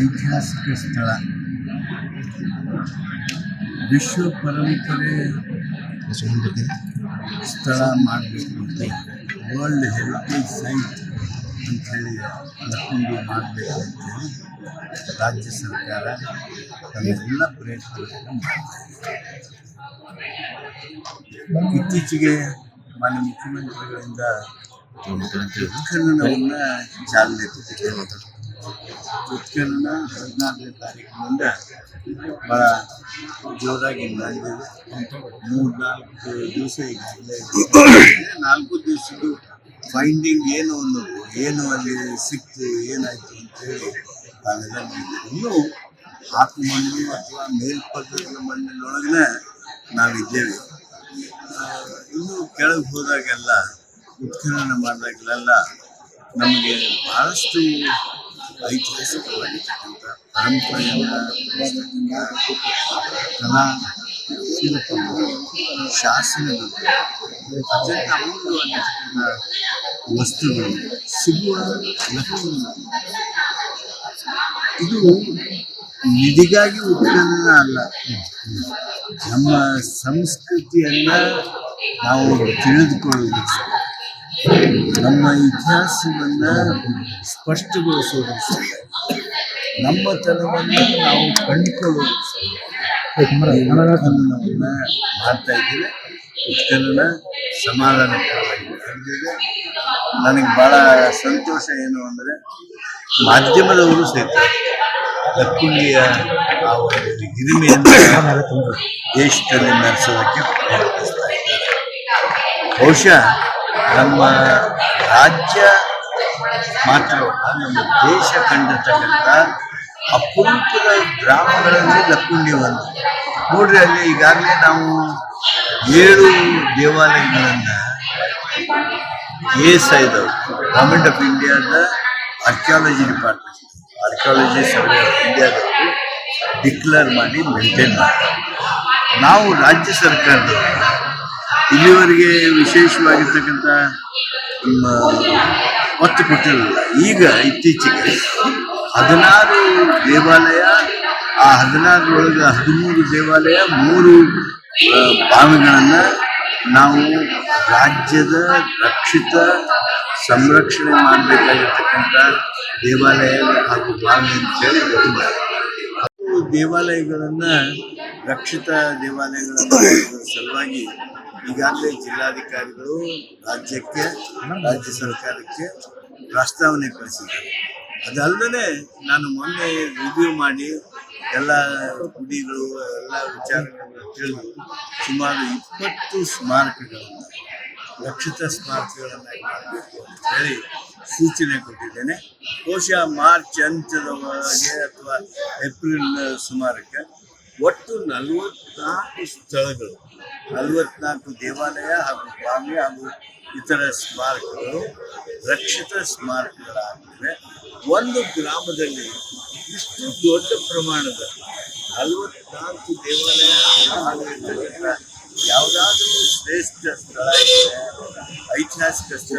ಐತಿಹಾಸಿಕ ಸ್ಥಳ. ವಿಶ್ವ ಪರಂಪರೆ ಸ್ಥಳ ಮಾಡಬೇಕು ಅಂತ. ವರ್ಲ್ಡ್ ಹೆರಿಟೇಜ್ ಸೈಟ್ ಅಂಥೇಳಿ ಮತ್ತೊಂದು ಮಾಡಬೇಕು ಅಂತೇಳಿ ರಾಜ್ಯ ಸರ್ಕಾರ ತನ್ನೆಲ್ಲ ಪ್ರಯತ್ನಗಳನ್ನು ಮಾಡಿದೆ ಇತ್ತೀಚೆಗೆ ಮಾನ್ಯ ಮುಖ್ಯಮಂತ್ರಿಗಳಿಂದ ಉತ್ಖನನವನ್ನು ಚಾಲನೆ ಉತ್ಖನನ ಹದಿನಾರನೇ ತಾರೀಕಿನಿಂದ ಭಾಳ ಜೋರಾಗಿ ನಡೆದಿದೆ ಮೂರು ನಾಲ್ಕು ದಿವಸ ಈಗಾಗಲೇ ನಾಲ್ಕು ದಿವಸದ್ದು ಫೈಂಡಿಂಗ್ ಏನು ಅನ್ನೋದು ಏನು ಅಲ್ಲಿ ಸಿಕ್ತು, ಏನಾಯ್ತು ಅಂತೇಳಿ. ಇನ್ನೂ ಹಾಕು ಮಣ್ಣು ಅಥವಾ ಮೇಲ್ಪದರದ ಮಣ್ಣಿನೊಳಗನೆ ನಾವಿದ್ದೇವೆ. ಇನ್ನು ಕೆಳಗೆ ಹೋದಾಗೆಲ್ಲ ಉತ್ಖನನ ಮಾಡಿದಾಗಲೆಲ್ಲ ನಮಗೆ ಬಹಳಷ್ಟು ಐತಿಹಾಸಿಕವಾಗಿರ್ತಕ್ಕಂಥ ತೋರಿಸ್ತಕ್ಕಂಥ ಕಲಾ ಶಾಸನಗಳು ಅತ್ಯಂತ ಅಮೂಲ್ಯವಾಗಿರ್ತಕ್ಕಂಥ ವಸ್ತುಗಳು ಸಿಗುವ ಲಕ್ಷಣ ಇದು ನಿಧಿಗಾಗಿ ಉತ್ಪನ್ನ ಅಲ್ಲ ನಮ್ಮ ಸಂಸ್ಕೃತಿಯನ್ನ ನಾವು ತಿಳಿದುಕೊಳ್ಳುವುದು ನಮ್ಮ ಇತಿಹಾಸವನ್ನು ಸ್ಪಷ್ಟಗೊಳಿಸೋದು. ನಮ್ಮ ತನವನ್ನು ನಾವು ಕಂಡುಕೊಳ್ಳೋದು. ಮಾಡ್ತಾ ಇದ್ದೀವಿ. ಇಷ್ಟೆಲ್ಲ ಸಮಾಧಾನಕರವಾಗಿ ನಡೆದಿದೆ ನನಗೆ ಬಹಳ ಸಂತೋಷ ಏನು ಅಂದರೆ ಮಾಧ್ಯಮದವರು ಸಹಿತ ಲಕ್ಕುಂಡಿಯ ಆ ಒಂದು ಹಿರಿಮೆಯನ್ನು ದೇಶದಲ್ಲಿ ನಡೆಸೋದಕ್ಕೆ ಪ್ರಯತ್ನಿಸ್ತಾ ಇದ್ದಾರೆ. ಬಹುಶಃ ನಮ್ಮ ರಾಜ್ಯ ಮಾತ್ರವಲ್ಲ ನಮ್ಮ ದೇಶ ಕಂಡಿರ್ತಕ್ಕಂಥ ಅಪರೂಪದ ಗ್ರಾಮಗಳಲ್ಲಿ ಲಕ್ಕುಂಡಿ ಒಂದು. ನೋಡ್ರಿ ಅಲ್ಲಿ ಈಗಾಗಲೇ ನಾವು ಏಳು ದೇವಾಲಯಗಳನ್ನು ಎಸ್ ಇದಾವೆ ಗವರ್ಮೆಂಟ್ ಆಫ್ ಇಂಡಿಯಾದ archaeology department. Archaeology survey of ಇಂಡಿಯಾದವರು ಡಿಕ್ಲೇರ್ ಮಾಡಿ ಮೇಂಟೈನ್ ಮಾಡಿ. ನಾವು ರಾಜ್ಯ ಸರ್ಕಾರದವರು ಇಲ್ಲಿವರೆಗೆ ವಿಶೇಷವಾಗಿರ್ತಕ್ಕಂಥ ಒತ್ತು ಕೊಟ್ಟಿರಲಿಲ್ಲ ಈಗ ಇತ್ತೀಚೆಗೆ ಹದಿನಾರು ದೇವಾಲಯ ಆ ಹದಿನಾರರೊಳಗೆ ಹದಿಮೂರು ದೇವಾಲಯ ಮೂರು ಆ, ಬಾವಿಗಳನ್ನು ನಾವು ರಾಜ್ಯದ ರಕ್ಷಿತ ಸಂರಕ್ಷಣೆ ಮಾಡಬೇಕಾಗಿರ್ತಕ್ಕಂಥ ದೇವಾಲಯ ಹಾಗೂ ಬಾವಿ ಅಂತೇಳಿ ಹೇಳಿ ಮಾಡಿದೆ. ದೇವಾಲಯಗಳನ್ನ ರಕ್ಷಿತ ದೇವಾಲಯಗಳ ಸಲುವಾಗಿ ಈಗಾಗಲೇ ಜಿಲ್ಲಾಧಿಕಾರಿಗಳು ರಾಜ್ಯಕ್ಕೆ, ರಾಜ್ಯ ಸರ್ಕಾರಕ್ಕೆ ಪ್ರಸ್ತಾವನೆ ಕಳಿಸಿದ್ದಾರೆ. ಅದಲ್ಲದೆ ನಾನು ಮೊನ್ನೆ ರಿವ್ಯೂ ಮಾಡಿ ಎಲ್ಲ ಗುಡಿಗಳು, ಎಲ್ಲ ವಿಚಾರಗಳನ್ನು ತಿಳಿದು ಸುಮಾರು ಇಪ್ಪತ್ತು ಸ್ಮಾರಕಗಳನ್ನು ರಕ್ಷಿತ ಸ್ಮಾರಕಗಳನ್ನು ಮಾಡಬೇಕು ಅಂತ ಹೇಳಿ ಸೂಚನೆ ಕೊಟ್ಟಿದ್ದೇನೆ. ಬಹುಶಃ ಮಾರ್ಚ್ ಅಂತ್ಯದವರೆಗೆ ಅಥವಾ ಏಪ್ರಿಲ್ ಸುಮಾರಕ್ಕೆ ಒಟ್ಟು ನಲವತ್ನಾಲ್ಕು ಸ್ಥಳಗಳು ನಲವತ್ನಾಲ್ಕು ದೇವಾಲಯ ಹಾಗೂ ಸ್ವಾಮಿ ಹಾಗೂ ಇತರ ಸ್ಮಾರಕಗಳು ರಕ್ಷಿತ ಸ್ಮಾರಕಗಳಾಗಿವೆ. ಒಂದು ಗ್ರಾಮದಲ್ಲಿ ಇಷ್ಟು ದೊಡ್ಡ ಪ್ರಮಾಣದ ನಲವತ್ನಾಲ್ಕು ದೇವಾಲಯ ಯಾವುದಾದ್ರೂ ಶ್ರೇಷ್ಠ ಸ್ಥಳ ಇದೆ, ಐತಿಹಾಸಿಕ ಸ್ಥಳ